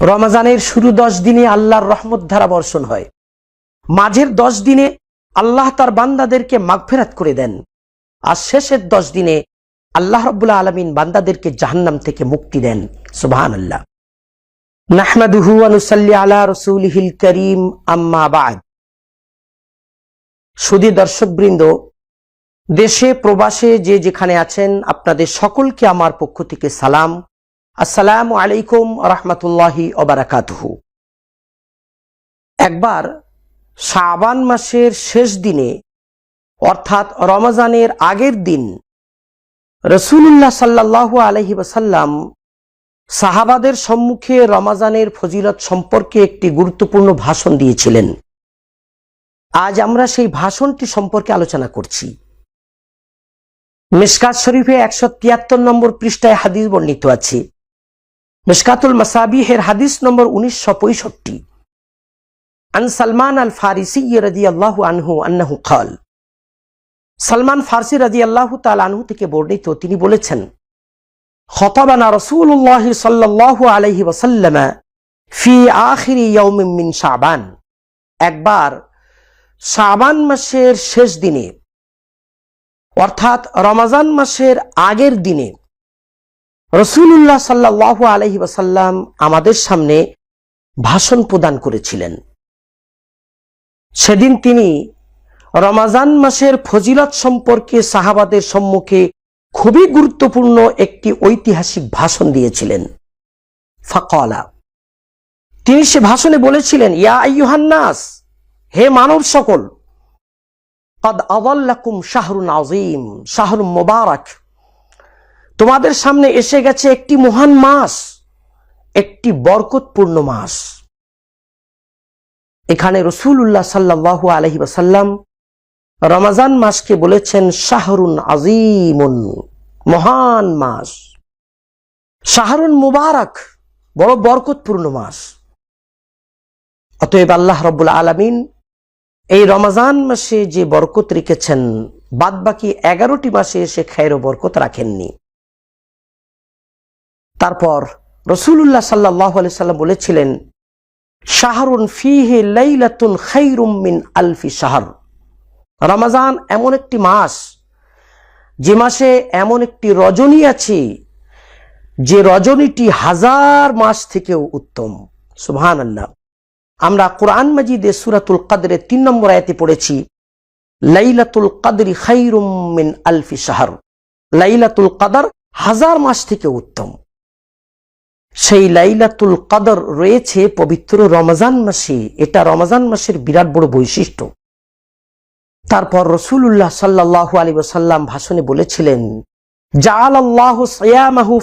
রমাজানের শুরু দশ দিনে আল্লাহর রহমত ধারা বর্ষণ হয়। মাঝের দশ দিনে আল্লাহ তার বান্দাদেরকে মাগফেরাত করে দেন। আর শেষের দশ দিনে আল্লাহ রব্বুল্লাহ আলমিন বান্দাদেরকে জাহান্নাম থেকে মুক্তি দেন। সুবাহান আল্লাহ নাহমাদুহু আনুসাল্লি আলা দেশে, প্রবাসে যে যেখানে আছেন, আপনাদের সকলকে আমার পক্ষ থেকে সালাম। আসসালামু আলাইকুম রহমতুল্লাহি ওবারাকাতুহু একবার শাবান মাসের শেষ দিনে, অর্থাৎ রমজানের আগের দিন রসুল্লাহ সাল্লাহ আলহি ওসাল্লাম সাহাবাদের সম্মুখে রমাজানের ফজিলত সম্পর্কে একটি গুরুত্বপূর্ণ ভাষণ দিয়েছিলেন। আজ আমরা সেই ভাষণটি সম্পর্কে আলোচনা করছি। মিসকাত শরীফে একশো তিয়াত্তর নম্বর পৃষ্ঠায় হাদিস বর্ণিত আছে। মিসকাতুল মাসাবিহের হাদিস নম্বর উনিশশো পঁয়ষট্টি। আন সালমান আল ফারিসি রাজি আল্লাহ আনহু আন্নাহু খাল সালমান ফার্সি রাজি আল্লাহ তাল আনহু থেকে বর্ণিত, তিনি বলেছেন, খতাবানা রসুল্লাহ সাল্লাহ আলহি ওসাল্লাম ফি আখিরি ইয়ৌমিন মিন শাবান। একবার শাবান মাসের শেষ দিনে, অর্থাৎ রমাজান মাসের আগের দিনে রসুল্লাহ সাল্লাহ আলহি ওসাল্লাম আমাদের সামনে ভাষণ প্রদান করেছিলেন। সেদিন তিনি রমাজান মাসের ফজিলত সম্পর্কে সাহাবাদের সম্মুখে খুবই গুরুত্বপূর্ণ একটি ঐতিহাসিক ভাষণ দিয়েছিলেন। ফাকলা। তিনি সে ভাষণে বলেছিলেন, ইয়া আইয়ুহান্নাস হে মানব সকল, কদ আওয়াল্লাকুম শাহরুন আজিম শাহরুন মোবারক। তোমাদের সামনে এসে গেছে একটি মহান মাস একটি বরকতপূর্ণ মাস এখানে রসুল্লাহ সাল্লাহ আলহি ওসাল্লাম রমাজান মাসকে বলেছেন, শাহরুন আজিমুন মহান মাস শাহরুন মুবারক, বড় বরকতপূর্ণ মাস অতএব আল্লাহ রব্বুল আলমিন এই রমাজান মাসে যে বরকত রেখেছেন বাদ বাকি এগারোটি মাসে এসে খায়ের বরকত রাখেননি। তারপর রসুল্লাহ সাল্লাহ সাল্লাম বলেছিলেন, শাহরুন ফিহে লাইলাতুন খাইরুম মিন আলফি শাহর। রমাজান এমন একটি মাস, যে মাসে এমন একটি রজনী আছে, যে রজনীটি হাজার মাস থেকেও উত্তম। সুবহান আল্লাহ আমরা কোরআন মাজিদে সুরাতুল কাদরে তিন নম্বর আয়াতে পড়েছি, লাইলাতুল কাদরি খাইরুম মিন আলফি শাহর। লাইলাতুল কাদার হাজার মাস থেকে উত্তম। সেই লাইলাতুল কাদর রয়েছে পবিত্র রমজান মাসে। এটা রমজান মাসের বিরাট বড় বৈশিষ্ট্য। তারপর রসুল্লাহ সাল্লাহ আলী ওসাল্লাম ভাষণে বলেছিলেন জাল আল্লাহ সয়ামাহু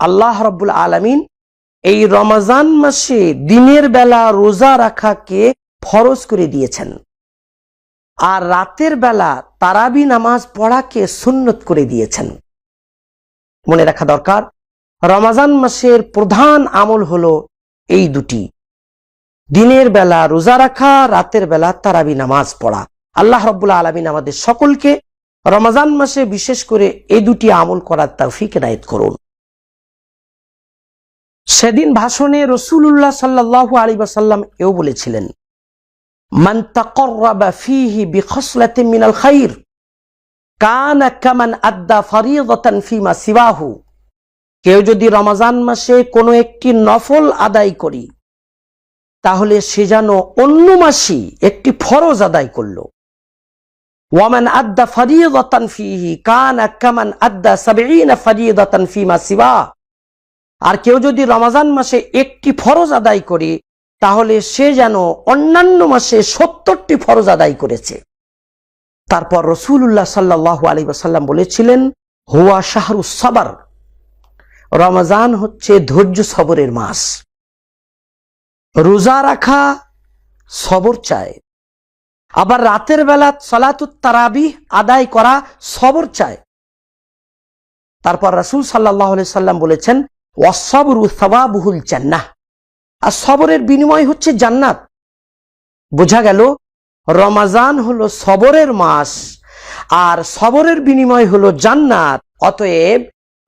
আল্লাহ রব্বুল আলমিন এই রমজান মাসে দিনের বেলা রোজা রাখাকে ফরজ করে দিয়েছেন। আর রাতের বেলা তারাবি নামাজ পড়াকে সুন্নত করে দিয়েছেন। মনে রাখা দরকার। রমাজান মাসের প্রধান আমল হলো এই দুটি। দিনের বেলা রোজা রাখা, রাতের বেলা তারাবি নামাজ পড়া। আল্লাহ রব্বুল্লা আলমিন আমাদের সকলকে রমাজান মাসে বিশেষ করে এই দুটি আমল করার তৌফিক নায়ত করুন। সেদিন ভাষণে রসুল্লাহ সাল্লাহ আলী বাসাল্লাম এও বলেছিলেন, মান তাকর্রাবা ফিহি বিখসলাতিন মিনাল খাইর। কানা কামান আদ্দা ফিমা কেউ যদি রমাজান মাসে কোনো একটি নফল আদায় করি, তাহলে সে যেন অন্য মাসি একটি ফরজ আদায় করল। ওয়ামান আদ্দা ফরিয়দাতান ফিহি কানা কামান আদ্দা সাবঈনা ফরিয়দাতান ফিমা সিবা আর কেউ যদি রমাজান মাসে একটি ফরজ আদায় করে, তাহলে সে যেন অন্যান্য মাসে সত্তরটি ফরজ আদায় করেছে। তারপর রসুল্লাহ সাল্লাহ আলী সাল্লাম বলেছিলেন, হুয়া শাহরু সাবার। রমজান হচ্ছে ধৈর্য সবরের মাস। রোজা রাখা সবর চায়। আবার রাতের বেলা সলাতুত তারাবি আদায় করা সবর চায়। তারপর রাসুল সাল্লাহ সাল্লাম বলেছেন ওয়াসবরু সবাবুহুল জান্নাহ। আর সবরের বিনিময় হচ্ছে জান্নাত। বোঝা গেল রমাজান হলো সবরের মাস, আর সবরের বিনিময় হলো জান্নাত, অতএব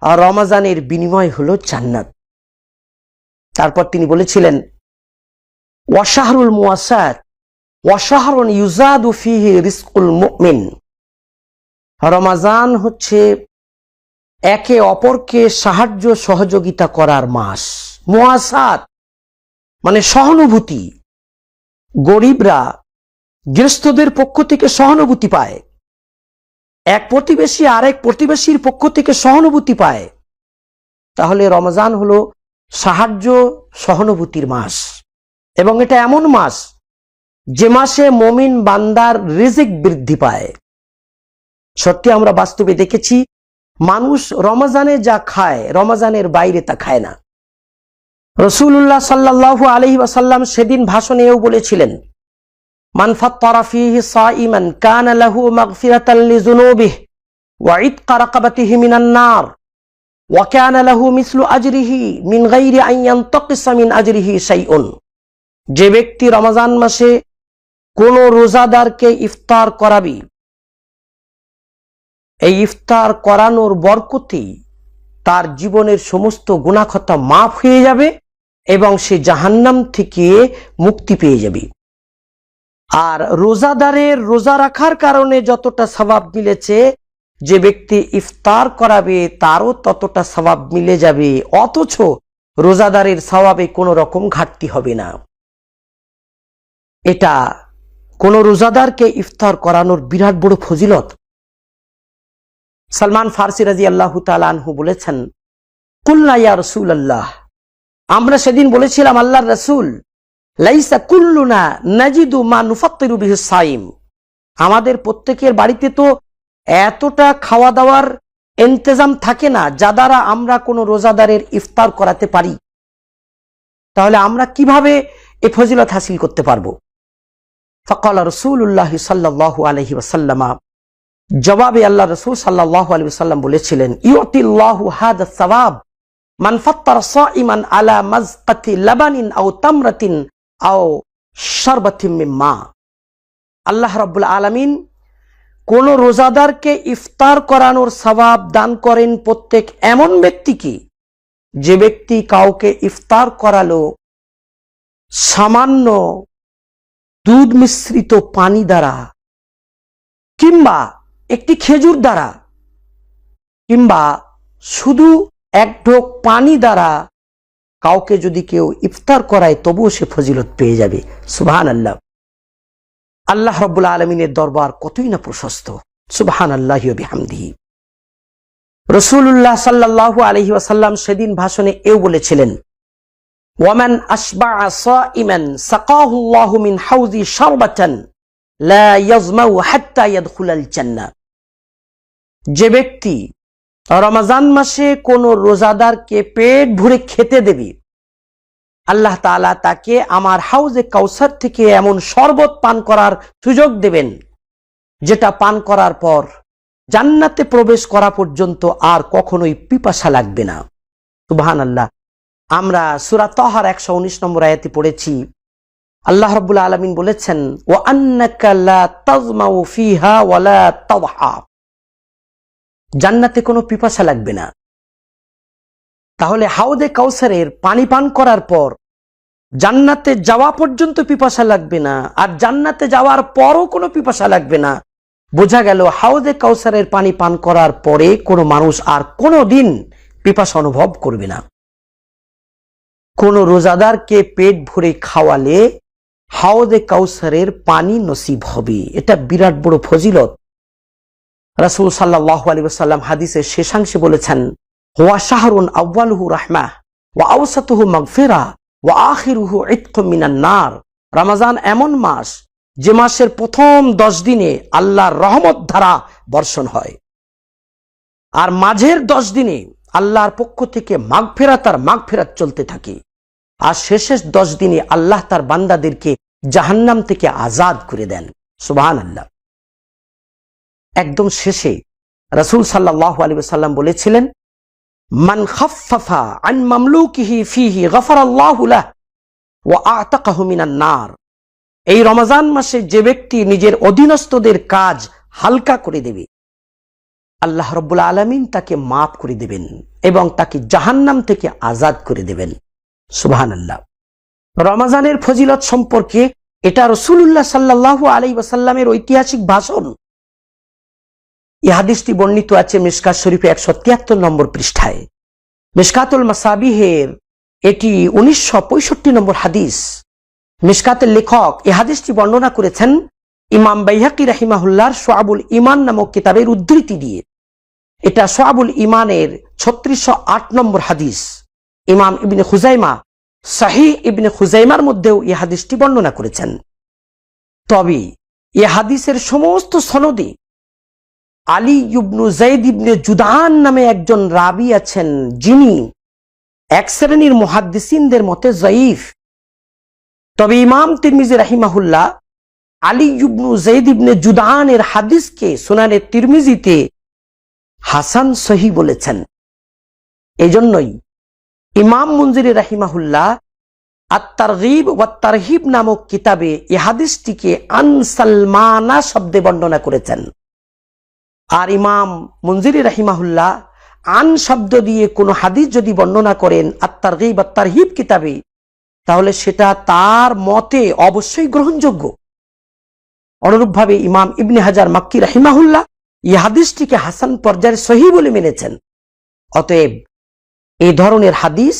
রমাজানের বিনিময় হলো জান্নাত। তারপর তিনি বলেছিলেন, ওয়াশাহরুল মুয়াসাত ওয়াশাহরুন ইউজাদু ফিহি রিস্কুল মুমিন। রমাজান হচ্ছে একে অপরকে সাহায্য সহযোগিতা করার মাস। মুয়াসাত মানে সহানুভূতি। গরিবরা গৃহস্থদের পক্ষ থেকে সহানুভূতি পায়। এক প্রতিবেশী আরেক প্রতিবেশীর পক্ষ থেকে সহানুভূতি পায়। তাহলে রমজান হলো সাহায্য সহানুভূতির মাস। এবং এটা এমন মাস যে মাসে মমিন বান্দার রিজিক বৃদ্ধি পায়। সত্যি আমরা বাস্তবে দেখেছি, মানুষ রমজানে যা খায়, রমজানের বাইরে তা খায় না। রসুল্লাহ সাল্লাহ আলহি ওয়াসাল্লাম সেদিন ভাষণেও বলেছিলেন মান ফাত্তারা ফীহি সাইমান কানা লাহু মাগফিরাতান লিযুনুবিহি ওয়া ইতকা রাকাবাতিহি মিনান লাহু মিসলু আজরিহি মিন গায়রি আন ইয়ানতাকিসা মিন আজরিহি যে ব্যক্তি রমজান মাসে কোন রোজাদারকে ইফতার করাবি, এই ইফতার করানোর বরকতেই তার জীবনের সমস্ত গুণাখতা মাফ হয়ে যাবে এবং সে জাহান্নাম থেকে মুক্তি পেয়ে যাবে। আর রোজাদারের রোজা রাখার কারণে যতটা স্বভাব মিলেছে, যে ব্যক্তি ইফতার করাবে তারও ততটা স্বভাব মিলে যাবে, অথচ রোজাদারের স্বভাবে কোনো রকম ঘাটতি হবে না। এটা কোন রোজাদারকে ইফতার করানোর বিরাট বড় ফজিলত। সালমান ফার্সি রাজি আল্লাহ তালহু বলেছেন কুল্লা ইয়া রসুল আল্লাহ আমরা সেদিন বলেছিলাম, আল্লাহর রসুল লাইসা কুল্লুনা নাজিদু মা নুফাত্তিরু সাইম। আমাদের প্রত্যেকের বাড়িতে তো এতটা খাওয়া দাওয়ার ইন্তজাম থাকে না, যা দ্বারা আমরা কোনো রোজাদারের ইফতার করাতে পারি। তাহলে আমরা কীভাবে এ ফজিলত হাসিল করতে পারব? ফকাল রসুল্লাহ সাল্লাহ আলহি ওসাল্লামা জবাবে আল্লাহ রসুল সাল্লাহ আলী সাল্লাম বলেছিলেন, ইউতিল্লাহ হাদ সওয়াব, মান সাইমান আলা মাজকাতি লাবানিন আও তামরাতিন আও শরবতিম মা আল্লাহ রাব্বুল আলামিন কোন রোজাদারকে ইফতার করানোর স্বভাব দান করেন প্রত্যেক এমন ব্যক্তিকে যে ব্যক্তি কাউকে ইফতার করালো সামান্য দুধ মিশ্রিত পানি দ্বারা কিংবা একটি খেজুর দ্বারা কিংবা শুধু এক ঢোক পানি দ্বারা কাউকে যদি কেউ ইফতার করায়, তবুও সে ফজিলত পেয়ে যাবে। সুবহান আল্লাহ আল্লাহ রব্বুল আলমিনের দরবার কতই না প্রশস্ত। সুবহান আল্লাহ রসুল্লাহ সাল্লাহ আলহি ওয়াসাল্লাম সেদিন ভাষণে এও বলেছিলেন যে ব্যক্তি রমাজান মাসে কোন রোজাদারকে পেট ভরে খেতে দেবে। আল্লাহ তাআলা তাকে আমার হাউজে কাউসার থেকে এমন শরবত পান করার সুযোগ দেবেন, যেটা পান করার পর জান্নাতে প্রবেশ করা পর্যন্ত আর কখনোই পিপাসা লাগবে না। সুবহান আল্লাহ আমরা সুরা তহার একশো উনিশ নম্বর আয়াতে পড়েছি। আল্লাহ রব্বুল আলমিন বলেছেন ও আন্না আন্নাকাল্লাউ ফিহা ওয়ালা তাওহা জান্নাতে কোনো পিপাসা লাগবে না। তাহলে হাউদে কাউসারের পানি পান করার পর জান্নাতে যাওয়া পর্যন্ত পিপাসা লাগবে না, আর জান্নাতে যাওয়ার পরও কোনো পিপাসা লাগবে না। বোঝা গেল হাউদে কাউসারের পানি পান করার পরে কোনো মানুষ আর কোনো দিন পিপাসা অনুভব করবে না। কোনো রোজাদারকে পেট ভরে খাওয়ালে হাওদে কাউসারের পানি নসিব হবে। এটা বিরাট বড় ফজিলত। রাসুল সাল্লাহ আলী সাল্লাম হাদিসের শেষাংশে বলেছেন ওয়া শাহরুন আউ্বালহু রাহমা ওয়া আউসাতুহু মাগফিরা ওয়া আখিরুহু ইতকু মিনান নার। রমাজান এমন মাস যে মাসের প্রথম দশ দিনে আল্লাহর রহমত ধারা বর্ষণ হয়। আর মাঝের দশ দিনে আল্লাহর পক্ষ থেকে মাঘ ফেরা তার মাঘ ফেরাত চলতে থাকে। আর শেষের দশ দিনে আল্লাহ তার বান্দাদেরকে জাহান্নাম থেকে আজাদ করে দেন। সুবাহান আল্লাহ একদম শেষে রসুল সাল্লাহ আলী সাল্লাম বলেছিলেন, মান খাফাফা আন মামলুকিহি ফিহি গফর আল্লাহুলাহ ও আতাকাহু মিনান নার। এই রমজান মাসে যে ব্যক্তি নিজের অধীনস্থদের কাজ হালকা করে দেবে, আল্লাহ রব্বুল আলমিন তাকে মাফ করে দেবেন এবং তাকে জাহান্নাম থেকে আজাদ করে দেবেন। সুবাহান আল্লাহ রমাজানের ফজিলত সম্পর্কে এটা রসুল্লাহ সাল্লাহ আলাই ওয়াসাল্লামের ঐতিহাসিক ভাষণ এই হাদিসটি বর্ণিত আছে মিসকাত শরীফে একশো তিয়াত্তর নম্বর পৃষ্ঠায়। মিসকাতুল মাসাবিহের এটি উনিশশো নম্বর হাদিস। মিসকাতের লেখক এ হাদিসটি বর্ণনা করেছেন ইমাম বাইহাকি রাহিমাহুল্লার সোয়াবুল ইমান নামক কিতাবের উদ্ধৃতি দিয়ে। এটা সোয়াবুল ইমানের ছত্রিশশো আট নম্বর হাদিস। ইমাম ইবনে খুজাইমা শাহি ইবনে খুজাইমার মধ্যেও এই হাদিসটি বর্ণনা করেছেন। তবে এ হাদিসের সমস্ত সনদে আলী ইবনু জাইদ ইবনে জুদান নামে একজন রাবি আছেন, যিনি এক শ্রেণির মুহাদ্দিসিনদের মতে জয়ীফ তবে ইমাম তিরমিজি রাহিমাহুল্লাহ আলী ইবনু জাইদ ইবনে জুদানের হাদিসকে সুনানে তিরমিজিতে হাসান সহি বলেছেন। এজন্যই ইমাম মঞ্জিরি রাহিমাহুল্লাহ আত্মারগিব ওয়া তারহিব নামক কিতাবে এ হাদিসটিকে আনসালমানা শব্দে বর্ণনা করেছেন। আর ইমাম মঞ্জিরি রাহিমাহুল্লাহ আন শব্দ দিয়ে কোনো হাদিস যদি বর্ণনা করেন আত্মার গিব আত্মার হিব কিতাবে, তাহলে সেটা তার মতে অবশ্যই গ্রহণযোগ্য। অনুরূপভাবে ইমাম ইবনে হাজার মাক্কি রাহিমাহুল্লাহ এই হাদিসটিকে হাসান পর্যায়ের সহি বলে মেনেছেন। অতএব এই ধরনের হাদিস,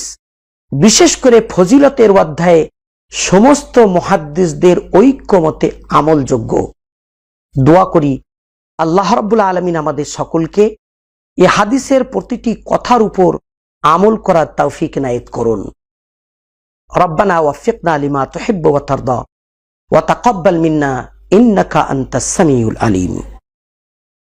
বিশেষ করে ফজিলতের অধ্যায়ে সমস্ত মহাদ্দিসদের ঐক্যমতে আমলযোগ্য। দোয়া করি আল্লাহ রব্বুল আলমিন আমাদের সকলকে এ হাদিসের প্রতিটি কথার উপর আমল করার তৌফিক নায়েত করুন। রব্বানা ওয়াফিকনা আলিমা তুহিব্বু ওয়া তারদা ওয়া তাকাব্বাল মিন্না ইন্নাকা আনতাস সামিউল আলিম।